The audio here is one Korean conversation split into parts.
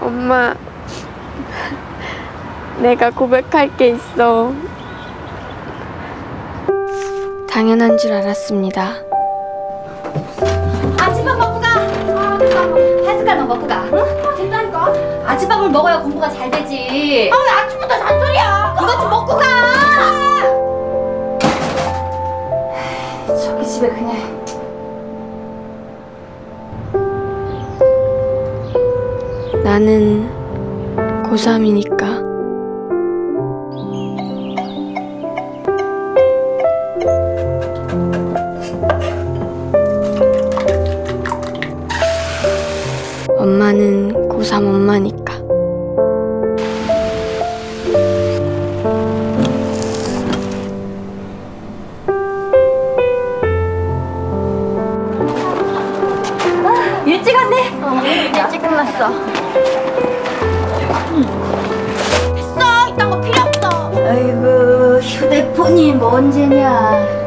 엄마, 내가 고백할 게 있어. 당연한 줄 알았습니다. 아침밥 먹고 가. 아. 한 숟갈만 먹고 가. 응? 됐다니까. 아침밥을 먹어야 공부가 잘 되지. 아, 왜 아침부터 잔소리야? 이것 좀 먹고 가. 저기 집에 그냥. 나는 고3이니까. 엄마는 고3 엄마니까. 일찍 끝났어. 됐어. 이딴 거 필요 없어. 아이고, 휴대폰이 뭔지냐.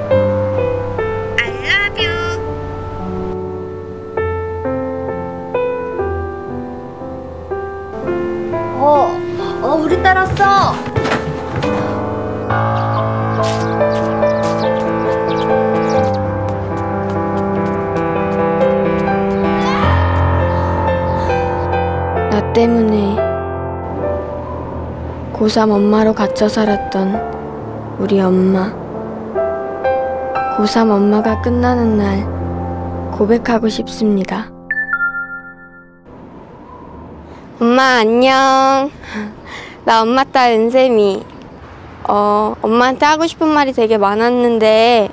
어, 어, 우리 딸 왔어. 때문에 고3 엄마로 갇혀 살았던 우리 엄마. 고3 엄마가 끝나는 날 고백하고 싶습니다. 엄마 안녕. 나 엄마 딸 은샘이. 어, 엄마한테 하고 싶은 말이 되게 많았는데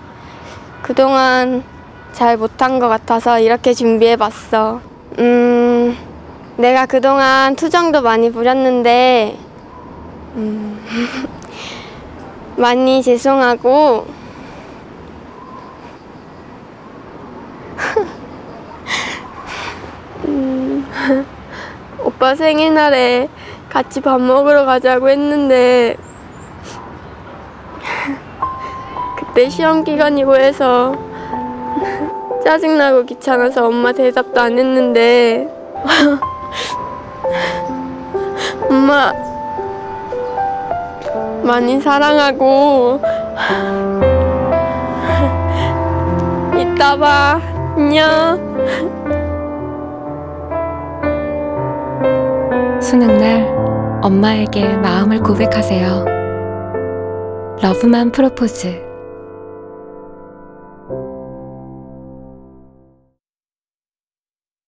그동안 잘 못한 것 같아서 이렇게 준비해봤어. 음, 내가 그동안 투정도 많이 부렸는데 음, 많이 죄송하고 음, 오빠 생일날에 같이 밥 먹으러 가자고 했는데 그때 시험 기간이고 해서 짜증나고 귀찮아서 엄마 대답도 안 했는데 엄마 많이 사랑하고 이따 봐. 안녕. 수능날 엄마에게 마음을 고백하세요. 러브만 프로포즈